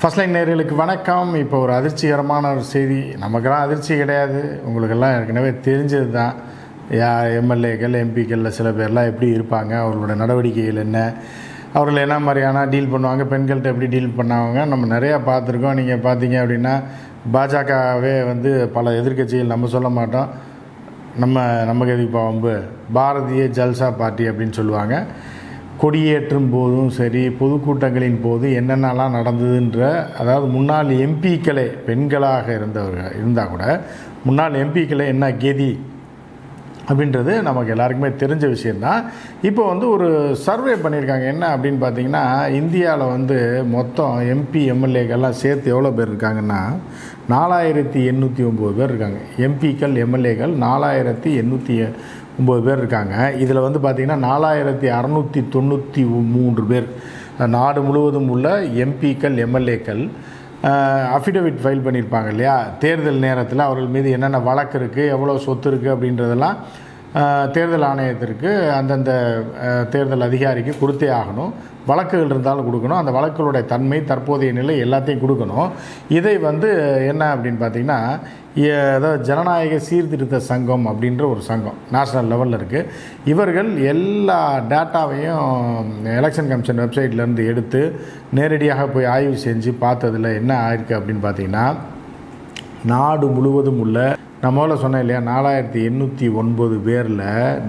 First line நேர்களுக்கு வணக்கம். இப்போ ஒரு அதிர்ச்சிகரமான ஒரு செய்தி. நமக்கெல்லாம் அதிர்ச்சி கிடையாது. உங்களுக்கெல்லாம் ஏற்கனவே தெரிஞ்சது தான் யா எம்எல்ஏக்கள் எம்பிக்களில் சில பேர்லாம் எப்படி இருப்பாங்க? அவர்களோட நடவடிக்கைகள் என்ன? அவர்கள் என்ன மாதிரியான டீல் பண்ணுவாங்க? பெண்கள்கிட்ட எப்படி டீல் பண்ணாங்க? நம்ம நிறையா பார்த்துருக்கோம். நீங்கள் பார்த்தீங்க அப்படின்னா பாஜகவே வந்து பல எதிர்க்கட்சிகள் நம்ம சொல்ல மாட்டோம். நம்ம நமக்கு எதுக்கு பாரதிய ஜல்சா பார்ட்டி அப்படின்னு சொல்லுவாங்க. கொடியேற்றும் போதும் சரி பொதுக்கூட்டங்களின் போது என்னென்னலாம் நடந்ததுன்ற அதாவது முன்னாள் எம்பிக்களே பெண்களாக இருந்தவர்கள் இருந்தால் கூட முன்னாள் எம்பிக்களே என்ன கெதி அப்படின்றது நமக்கு எல்லாருக்குமே தெரிஞ்ச விஷயந்தான் இப்போ வந்து ஒரு சர்வே பண்ணியிருக்காங்க. என்ன அப்படின்னு பார்த்தீங்கன்னா இந்தியாவில் வந்து மொத்தம் எம்பி எம்எல்ஏக்கள்லாம் சேர்த்து எவ்வளோ பேர் இருக்காங்கன்னா நாலாயிரத்தி எண்ணூற்றி ஒம்பது பேர் இருக்காங்க. எம்பிக்கள் எம்எல்ஏக்கள் நாலாயிரத்தி எண்ணூற்றி ஒம்பது பேர் இருக்காங்க. இதில் வந்து பார்த்திங்கன்னா நாலாயிரத்தி அறநூற்றி தொண்ணூற்றி மூன்று பேர். நாடு முழுவதும் உள்ள எம்பிக்கள் எம்எல்ஏக்கள் அஃபிடவிட் ஃபைல் பண்ணியிருப்பாங்க இல்லையா? தேர்தல் நேரத்தில் அவர்கள் மீது என்னென்ன வழக்கு இருக்குது எவ்வளோ சொத்து இருக்குது அப்படின்றதெல்லாம் தேர்தல் ஆணையத்திற்கு அந்தந்த தேர்தல் அதிகாரிக்கு கொடுத்தே ஆகணும். வழக்குகள் இருந்தாலும் கொடுக்கணும். அந்த வழக்குகளுடைய தன்மை தற்போதைய நிலை எல்லாத்தையும் கொடுக்கணும். இதை வந்து என்ன அப்படின்னு பார்த்தீங்கன்னா அதாவது ஜனநாயக சீர்திருத்த சங்கம் அப்படின்ற ஒரு சங்கம் நேஷ்னல் லெவலில் இருக்குது இவர்கள் எல்லா டேட்டாவையும் எலெக்ஷன் கமிஷன் வெப்சைட்லேருந்து எடுத்து நேரடியாக போய் ஆய்வு செஞ்சு பார்த்ததில் என்ன ஆயிருக்கு அப்படின்னு பார்த்தீங்கன்னா நாடு முழுவதும் உள்ள நம்மள சொன்னேன் இல்லையா நாலாயிரத்தி எண்ணூற்றி ஒன்பது பேரில்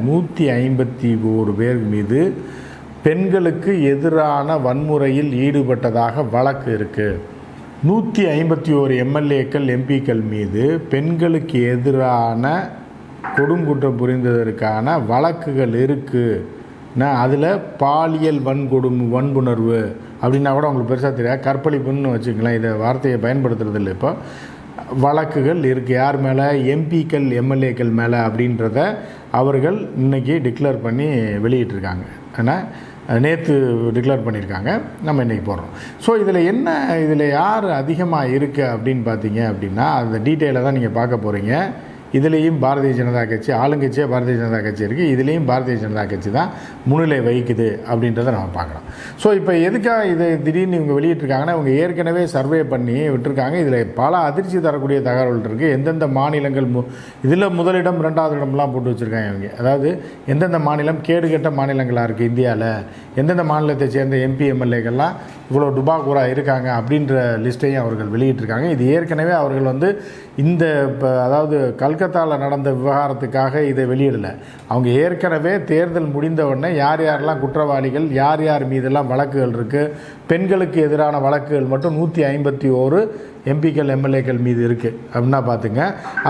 நூற்றி ஐம்பத்தி ஒரு பேர் மீது பெண்களுக்கு எதிரான வன்முறையில் ஈடுபட்டதாக வழக்கு இருக்குது நூற்றி ஐம்பத்தி ஓரு எம்எல்ஏக்கள் எம்பிக்கள் மீது பெண்களுக்கு எதிரான கொடுங்குற்றம் புரிந்ததற்கான வழக்குகள் இருக்குது அதில் பாலியல் வன்கொடும் வன்புணர்வு அப்படின்னா கூட உங்களுக்கு பெருசாக தெரியாது. கற்பழிப்புன்னு வச்சுக்கலாம் இதை வார்த்தையை பயன்படுத்துறது இல்லை இப்போ. வழக்குகள் இருக்குது யார் மேலே? எம்பிக்கள் எம்எல்ஏக்கள் மேலே அப்படின்றத அவர்கள் இன்னைக்கு டிக்ளேர் பண்ணி வெளியிட்டிருக்காங்க. ஏன்னா நேற்று டிக்ளேர் பண்ணியிருக்காங்க. நம்ம இன்றைக்கி போடுறோம். ஸோ இதில் என்ன இதில் யார் அதிகமாக இருக்குது அப்படின்னு பார்த்தீங்க அப்படின்னா அந்த டீட்டெயிலை தான் நீங்கள் பார்க்க போகிறீங்க இதுலேயும் பாரதிய ஜனதா கட்சி ஆளுங்கட்சியாக பாரதிய ஜனதா கட்சி இருக்குது இதுலேயும் பாரதிய ஜனதா கட்சி தான் முன்னிலை வகிக்குது அப்படின்றத நம்ம பார்க்கலாம் ஸோ இப்போ எதுக்காக இதை திடீர்னு இவங்க வெளியிட்டிருக்காங்கன்னா இவங்க ஏற்கனவே சர்வே பண்ணி விட்டுருக்காங்க. இதில் பல அதிர்ச்சி தரக்கூடிய தகவல்கள் இருக்குது எந்தெந்த மாநிலங்கள் மு இதில் முதலிடம் ரெண்டாவது இடம்லாம் போட்டு வச்சுருக்காங்க இவங்க. அதாவது எந்தெந்த மாநிலம் கேடுகெட்ட மாநிலங்களாக இருக்குது இந்தியாவில் எந்தெந்த மாநிலத்தை சேர்ந்த எம்பி எம்எல்ஏக்கள்லாம் இவ்வளோ டுபாகூரா இருக்காங்க அப்படின்ற லிஸ்ட்டையும் அவர்கள் வெளியிட்டிருக்காங்க. இது ஏற்கனவே அவர்கள் வந்து இந்த இப்போ அதாவது கல்கத்தாவில் நடந்த விவகாரத்துக்காக இதை வெளியிடலை. அவங்க ஏற்கனவே தேர்தல் முடிந்த உடனே யார் யாரெல்லாம் குற்றவாளிகள் யார் யார் மீதெல்லாம் வழக்குகள் இருக்குது பெண்களுக்கு எதிரான வழக்குகள் மட்டும் நூற்றி ஐம்பத்தி ஓரு எம்பிக்கள் எம்எல்ஏக்கள் மீது இருக்குது அப்படின்னா பார்த்துங்க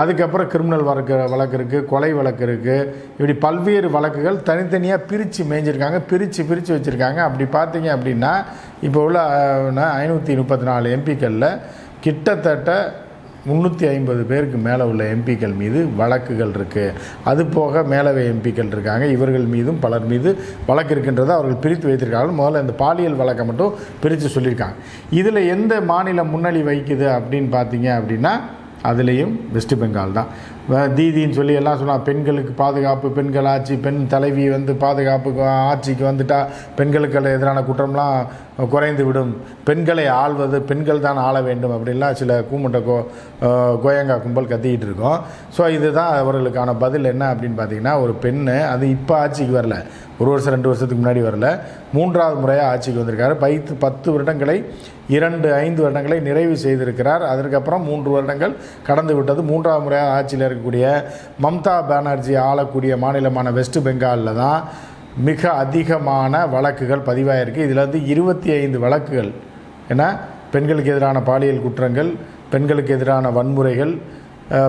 அதுக்கப்புறம் கிரிமினல் வழக்கு வழக்கு இருக்குது கொலை வழக்கு இருக்குது இப்படி பல்வேறு வழக்குகள் தனித்தனியாக பிரித்து மேய்ஞ்சிருக்காங்க பிரித்து பிரித்து வச்சுருக்காங்க. அப்படி பார்த்தீங்க அப்படின்னா இப்போ உள்ள ஐநூற்றி முப்பத்தி நாலு எம்பிக்களில் கிட்டத்தட்ட முந்நூற்றி ஐம்பது பேருக்கு மேலே உள்ள எம்பிக்கள் மீது வழக்குகள் இருக்குது அது போக மேலவை எம்பிக்கள் இருக்காங்க. இவர்கள் மீதும் பலர் மீது வழக்கு இருக்கின்றதை அவர்கள் பிரித்து வைத்திருக்காங்க முதல்ல இந்த பாலியல் வழக்கை மட்டும் பிரித்து சொல்லியிருக்காங்க. இதில் எந்த மாநிலம் முன்னணி வைக்குது அப்படின்னு பார்த்தீங்க அப்படின்னா அதுலேயும் வெஸ்ட் பெங்கால் தான். தீதின்னு சொல்லி எல்லாம் சொன்னால் பெண்களுக்கு பாதுகாப்பு பெண்கள் ஆட்சி பெண் தலைவி வந்து பாதுகாப்புக்கு ஆட்சிக்கு வந்துட்டால் பெண்களுக்கு எதிரான குற்றம்லாம் குறைந்து விடும். பெண்களை ஆள்வது பெண்கள் தான் ஆள வேண்டும் அப்படின்லாம் சில கூமுட்டை கோ கோயங்கா கும்பல் கத்திக்கிட்டு இருக்கோம். ஸோ இதுதான் அவர்களுக்கான பதில் என்ன அப்படின்னு பார்த்தீங்கன்னா ஒரு பெண்ணு அது இப்போ ஆட்சிக்கு வரல. ஒரு வருஷம் ரெண்டு வருஷத்துக்கு முன்னாடி வரல. மூன்றாவது முறையாக ஆட்சிக்கு வந்திருக்காரு. பைத்து பத்து வருடங்களை இரண்டு ஐந்து வருடங்களை நிறைவு செய்திருக்கிறார். அதற்கப்புறம் மூன்று வருடங்கள் கடந்து விட்டது. மூன்றாவது முறையாக ஆட்சியில் இருக்கக்கூடிய மம்தா பானர்ஜி ஆளக்கூடிய மாநிலமான வெஸ்ட் பெங்காலில் தான் மிக அதிகமான வழக்குகள் பதிவாயிருக்கு. இதில் வந்து இருபத்தி ஐந்து வழக்குகள். ஏன்னா பெண்களுக்கு எதிரான பாலியல் குற்றங்கள் பெண்களுக்கு எதிரான வன்முறைகள்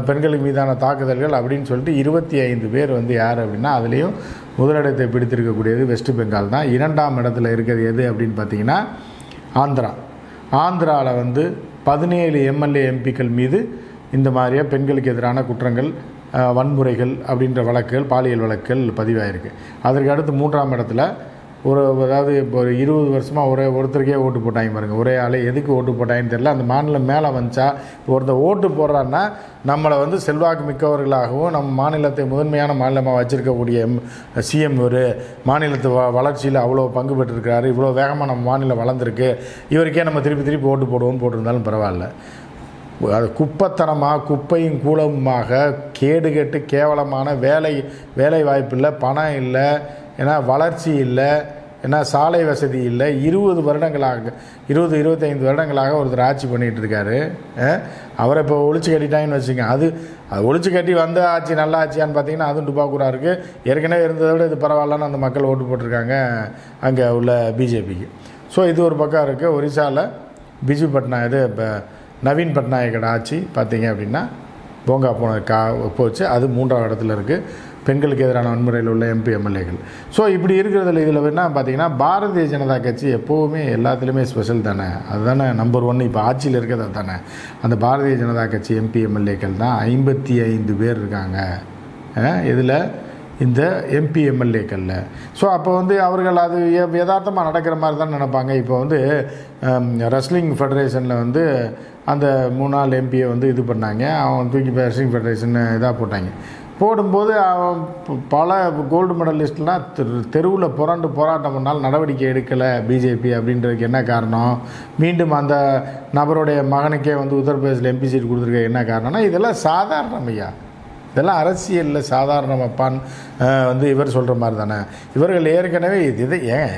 பெண்களுக்கு மீதான தாக்குதல்கள் அப்படின்னு சொல்லிட்டு இருபத்தி ஐந்து பேர் வந்து யார் அப்படின்னா அதுலேயும் முதலிடத்தை பிடித்திருக்கக்கூடியது வெஸ்ட் பெங்கால் தான். இரண்டாம் இடத்துல இருக்கிறது எது அப்படின்னு பார்த்தீங்கன்னா ஆந்திரா. ஆந்திராவில் வந்து பதினேழு எம்எல்ஏ எம்பிக்கள் மீது இந்த மாதிரியாக பெண்களுக்கு எதிரான குற்றங்கள் வன்முறைகள் அப்படின்ற வழக்குகள் பாலியல் வழக்குகள் பதிவாயிருக்கு. அதற்கு அடுத்து மூன்றாம் இடத்துல ஒரு அதாவது இப்போ ஒரு இருபது வருஷமாக ஒரே ஒருத்தருக்கே ஓட்டு போட்டாங்க பாருங்க. ஒரே ஆள் எதுக்கு ஓட்டு போட்டாங்கன்னு தெரில அந்த மாநிலம் மேலே வந்துச்சா ஒருத்தர் ஓட்டு போடுறான்னா நம்மளை வந்து செல்வாக்கு மிக்கவர்களாகவும் நம்ம மாநிலத்தை முதன்மையான மாநிலமாக வச்சுருக்கக்கூடிய சிஎம் ஒரு மாநிலத்து வ வளர்ச்சியில் அவ்வளோ பங்கு பெற்றிருக்கிறாரு இவ்வளோ வேகமாக நம்ம மாநிலம் வளர்ந்துருக்கு இவருக்கே நம்ம திருப்பி திருப்பி ஓட்டு போடுவோம் போட்டிருந்தாலும் பரவாயில்ல. அது குப்பத்தனமாக குப்பையும் கூலமுமாக கேடுகெட்டு கேவலமான வேலை வேலை வாய்ப்பு இல்லை பணம் இல்லை ஏன்னா வளர்ச்சி இல்லை ஏன்னா சாலை வசதி இல்லை. இருபது வருடங்களாக இருபது இருபத்தைந்து வருடங்களாக ஒருத்தர் ஆட்சி பண்ணிகிட்டு இருக்காரு. அவரை இப்போ ஒழிச்சு கட்டிட்டாங்கன்னு வச்சுங்க அது அது ஒழிச்சு கட்டி வந்த ஆட்சி நல்ல ஆட்சியான்னு பார்த்தீங்கன்னா அதுவும் டுபாக்கூரா இருக்குது ஏற்கனவே இருந்ததை விட இது பரவாயில்லன்னு அந்த மக்கள் ஓட்டு போட்டிருக்காங்க அங்கே உள்ள பிஜேபிக்கு. ஸோ இது ஒரு பக்கம் இருக்குது ஒரிசாவில் பிஜு பட்னா இது இப்போ நவீன் பட்நாயக்கோட ஆட்சி பார்த்தீங்க அப்படின்னா போங்கா போன கா போச்சு. அது மூன்றாவது இடத்துல இருக்குது பெண்களுக்கு எதிரான வன்முறையில் உள்ள எம்பி எம்எல்ஏகள் ஸோ இப்படி இருக்கிறதுல இதில் என்ன பார்த்தீங்கன்னா பாரதிய ஜனதா கட்சி எப்போவுமே எல்லாத்துலேயுமே ஸ்பெஷல் தானே. அதுதானே நம்பர் ஒன் இப்போ ஆட்சியில் இருக்கிறது தானே அந்த பாரதிய ஜனதா கட்சி எம்பி எம்எல்ஏக்கள் தான் ஐம்பத்தி ஐந்து பேர் இருக்காங்க. இதில் இந்த எம்பி எம்எல்ஏக்களில் ஸோ அப்போ வந்து அவர்கள் அது யதார்த்தமாக நடக்கிற மாதிரி தான் நினைப்பாங்க. இப்போ வந்து ரெஸ்லிங் ஃபெடரேஷனில் வந்து அந்த மூணு நாள் எம்பியை வந்து இது பண்ணாங்க. அவன் தூக்கி ரெஸ்லிங் ஃபெடரேஷன் இதாக போட்டாங்க. போடும்போது பல கோல்டு மெடலிஸ்ட்லாம் தெருவில் புரண்டு போராட்டம் பண்ணால் நடவடிக்கை எடுக்கலை பிஜேபி அப்படின்றதுக்கு என்ன காரணம்? மீண்டும் அந்த நபருடைய மகனுக்கே வந்து உத்தரப்பிரதேசில் எம்பி சீட் கொடுத்துருக்க என்ன காரணம்னா இதெல்லாம் சாதாரணமையா இதெல்லாம் அரசியலில் சாதாரணமாப்பான் வந்து இவர் சொல்கிற மாதிரி தானே இவர்கள் ஏற்கனவே இது இதை ஏன்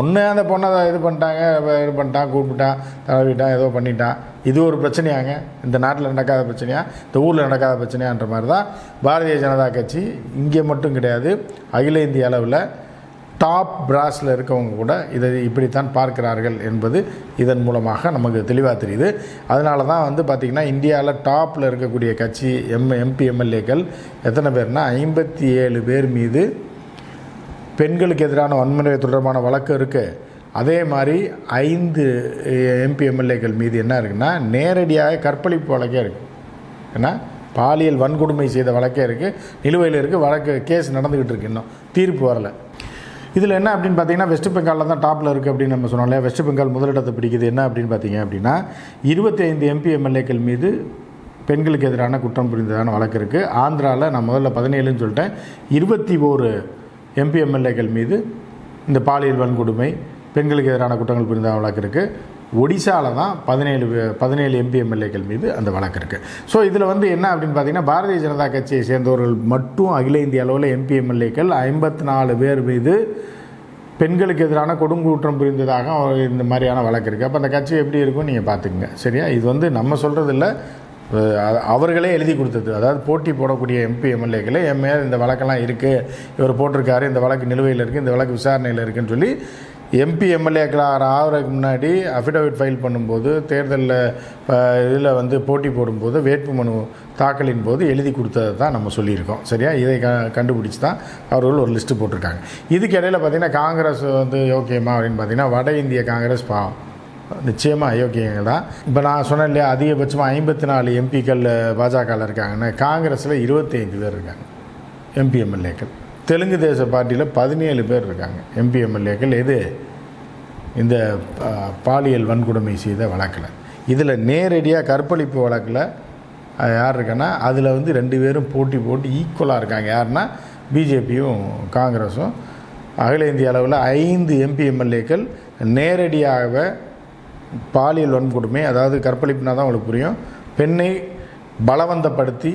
ஒன்று அந்த பொண்ணை இது பண்ணிட்டாங்க இது பண்ணிட்டான் கூப்பிட்டான் தடவிட்டான் ஏதோ பண்ணிட்டான். இது ஒரு பிரச்சனையாங்க. இந்த நாட்டில் நடக்காத பிரச்சனையா? இந்த ஊரில் நடக்காத பிரச்சனையான்ற மாதிரி தான் பாரதிய ஜனதா கட்சி இங்கே மட்டும் கிடையாது அகில இந்திய அளவில் டாப் பிராஸில் இருக்கவங்க கூட இதை இப்படித்தான் பார்க்கிறார்கள் என்பது இதன் மூலமாக நமக்கு தெளிவாக தெரியுது. அதனால தான் வந்து பார்த்திங்கன்னா இந்தியாவில் டாப்பில் இருக்கக்கூடிய கட்சி எம் எம்பி எம்எல்ஏக்கள் எத்தனை பேர்னா ஐம்பத்தி ஏழு பேர் மீது பெண்களுக்கு எதிரான வன்முறை தொடர்பான வழக்கு இருக்குது அதே மாதிரி ஐந்து எம்பி எம்எல்ஏக்கள் மீது என்ன இருக்குன்னா நேரடியாக கற்பழிப்பு வழக்கே இருக்குது ஏன்னா பாலியல் வன்கொடுமை செய்த வழக்கே இருக்குது நிலுவையில் இருக்குது வழக்கு கேஸ் நடந்துக்கிட்டு இருக்கு இன்னும். தீர்ப்பு வரல. இதில் என்ன அப்படின்னு பார்த்தீங்கன்னா வெஸ்ட் பெங்காலில் தான் டாப்பில் இருக்குது அப்படின்னு நம்ம சொன்னோம் இல்லையா? வெஸ்ட் பெங்கால் முதலிடத்தை பிடிக்குது. என்ன அப்படின்னு பார்த்தீங்க அப்படின்னா இருபத்தி ஐந்து எம்பி எம்எல்ஏக்கள் மீது பெண்களுக்கு எதிரான குற்றம் புரிந்ததான வழக்கு இருக்குது ஆந்திராவில் நான் முதல்ல பதினேழுன்னு சொல்லிட்டேன். இருபத்தி ஓரு எம்பி எம்எல்ஏக்கள் மீது இந்த பாலியல் வன்கொடுமை பெண்களுக்கு எதிரான குற்றங்கள் புரிந்த வழக்கு இருக்குது ஒடிசாவில் தான் பதினேழு பே- பதினேழு எம்பி எம்எல்ஏக்கள் மீது அந்த வழக்கு இருக்குது ஸோ இதில் வந்து என்ன அப்படின்னு பார்த்தீங்கன்னா பாரதிய ஜனதா கட்சியை சேர்ந்தவர்கள் மட்டும் அகில இந்திய அளவில் எம்பி எம்எல்ஏக்கள் ஐம்பத்தி நாலு பேர் மீது பெண்களுக்கு எதிரான கொடுங்கூற்றம் புரிந்ததாக இந்த மாதிரியான வழக்கு இருக்குது அப்போ அந்த கட்சி எப்படி இருக்கும் நீங்கள் பார்த்துக்குங்க சரியா? இது வந்து நம்ம சொல்கிறது இல்லை அவர்களே எழுதி கொடுத்தது. அதாவது போட்டி போடக்கூடிய எம்பி எம்எல்ஏக்களே என் மேல் இந்த வழக்கெல்லாம் இருக்குது இவர் போட்டிருக்காரு. இந்த வழக்கு நிலுவையில் இருக்குது இந்த வழக்கு விசாரணையில் இருக்குதுன்னு சொல்லி எம்பி எம்எல்ஏக்களாக ஆகிறதுக்கு முன்னாடி அஃபிடவிட் ஃபைல் பண்ணும்போது தேர்தலில் இதில் வந்து போட்டி போடும்போது வேட்புமனு தாக்கலின் போது எழுதி கொடுத்ததை தான் நம்ம சொல்லியிருக்கோம். சரியா? இதை க கண்டுபிடிச்சி தான் அவர்கள் ஒரு லிஸ்ட்டு போட்டிருக்காங்க. இதுக்கு இடையில் பார்த்திங்கன்னா காங்கிரஸ் வந்து யோக்கியமா அப்படின்னு பார்த்தீங்கன்னா வட இந்திய காங்கிரஸ் பாவம் நிச்சயமாக அயோக்கியங்க தான். இப்போ நான் சொன்னேன் இல்லையா அதிகபட்சமாக ஐம்பத்தி நாலு எம்பிக்கள் பாஜகவில் இருக்காங்கன்னா. காங்கிரஸில் இருபத்தைந்து பேர் இருக்காங்க. எம்பி எம்எல்ஏக்கள் தெலுங்கு தேச பார்ட்டியில் பதினேழு பேர் இருக்காங்க. எம்பி எம்எல்ஏக்கள் எது இந்த பாலியல் வன்கொடுமை செய்த வழக்கில். இதில் நேரடியாக கற்பழிப்பு வழக்கில் யார் இருக்கன்னா அதில் வந்து ரெண்டு பேரும் போட்டி போட்டு ஈக்குவலாக இருக்காங்க. யாருன்னா பிஜேபியும் காங்கிரஸும். அகில இந்திய அளவில் ஐந்து எம்பி எம்எல்ஏக்கள் நேரடியாக பாலியல் வன்கொடுமை அதாவது கற்பழிப்புனா தான் உங்களுக்கு புரியும் பெண்ணை பலவந்தப்படுத்தி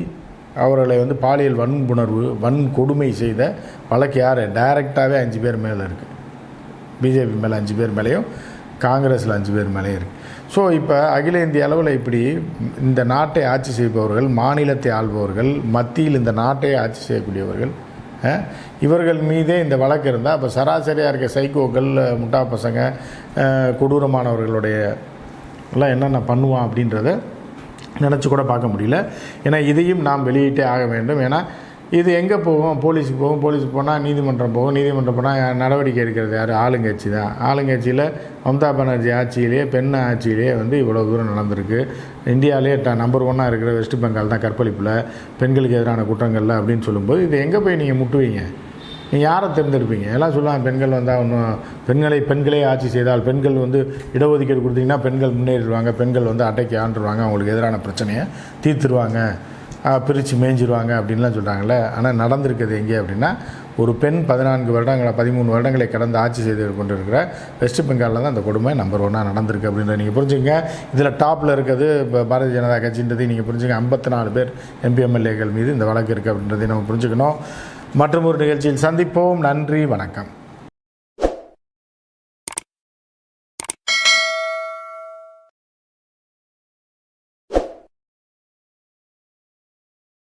அவர்களை வந்து பாலியல் வன்புணர்வு வன்கொடுமை செய்த வழக்கு யார்? டைரெக்டாகவே அஞ்சு பேர் மேலே இருக்குது பிஜேபி மேலே அஞ்சு பேர் மேலேயும் காங்கிரஸில் அஞ்சு பேர் மேலேயும் இருக்குது ஸோ இப்போ அகில இந்திய அளவில் இப்படி இந்த நாட்டை ஆட்சி செய்பவர்கள் மாநிலத்தை ஆள்பவர்கள் மத்தியில் இந்த நாட்டை ஆட்சி செய்யக்கூடியவர்கள் இவர்கள் மீதே இந்த வழக்கு இருந்தால் அப்போ சராசரியாக இருக்க சைக்கோக்கள் முட்டா பசங்க கொடூரமானவர்களுடைய எல்லாம் என்னென்ன பண்ணுவான் அப்படின்றத நினச்சி கூட பார்க்க முடியல. ஏன்னா இதையும் நாம் வெளியிட்டே ஆக வேண்டும். ஏன்னா இது எங்கே போகும் போலீஸுக்கு போகும் போலீஸுக்கு போனால் நீதிமன்றம் போகும். நீதிமன்றம் போனால் நடவடிக்கை எடுக்கிறது யார்? ஆளுங்கட்சி தான். ஆளுங்கட்சியில் மம்தா பானர்ஜி ஆட்சியிலேயே பெண் ஆட்சியிலேயே வந்து இவ்வளோ தூரம் நடந்திருக்கு. இந்தியாவிலே ட நம்பர் ஒன்னாக இருக்கிற வெஸ்ட் பெங்கால் தான் கற்பழிப்பில். பெண்களுக்கு எதிரான குற்றங்களில் அப்படின்னு சொல்லும்போது இது எங்கே போய் நீங்கள் முட்டுவீங்க? நீங்கள் யாரை தேர்ந்தெடுப்பீங்க? எல்லாம் சொல்லுவாங்க பெண்கள் வந்தால் ஒன்றும் பெண்களை பெண்களே ஆட்சி செய்தால் பெண்கள் வந்து இடஒதுக்கீடு கொடுத்தீங்கன்னா பெண்கள் முன்னேறிடுவாங்க பெண்கள் வந்து அட்டைக்கு ஆண்டுருவாங்க அவங்களுக்கு எதிரான பிரச்சனையை தீர்த்துருவாங்க பிரித்து மேய்ஞ்சிருவாங்க அப்படின்லாம் சொல்கிறாங்கல்ல ஆனால் நடந்திருக்குது எங்கே அப்படின்னா ஒரு பெண் பதினான்கு வருடங்களை பதிமூணு வருடங்களை கடந்து ஆட்சி செய்து கொண்டிருக்கிற வெஸ்ட் பெங்காலில் தான் அந்த கொடுமை நம்பர் ஒன்னாக நடந்திருக்கு அப்படின்றத நீங்கள் புரிஞ்சுங்க இதில் டாப்பில் இருக்கிறது இப்போ பாரதிய ஜனதா கட்சின்றதை நீங்கள் புரிஞ்சுங்க ஐம்பத்தி நாலு பேர் எம்பி எம்எல்ஏக்கள் மீது இந்த வழக்கு இருக்குது அப்படின்றதையும் நம்ம புரிஞ்சுக்கணும். மற்றும் ஒரு நிகழ்ச்சியில் சந்திப்போம். நன்றி வணக்கம்.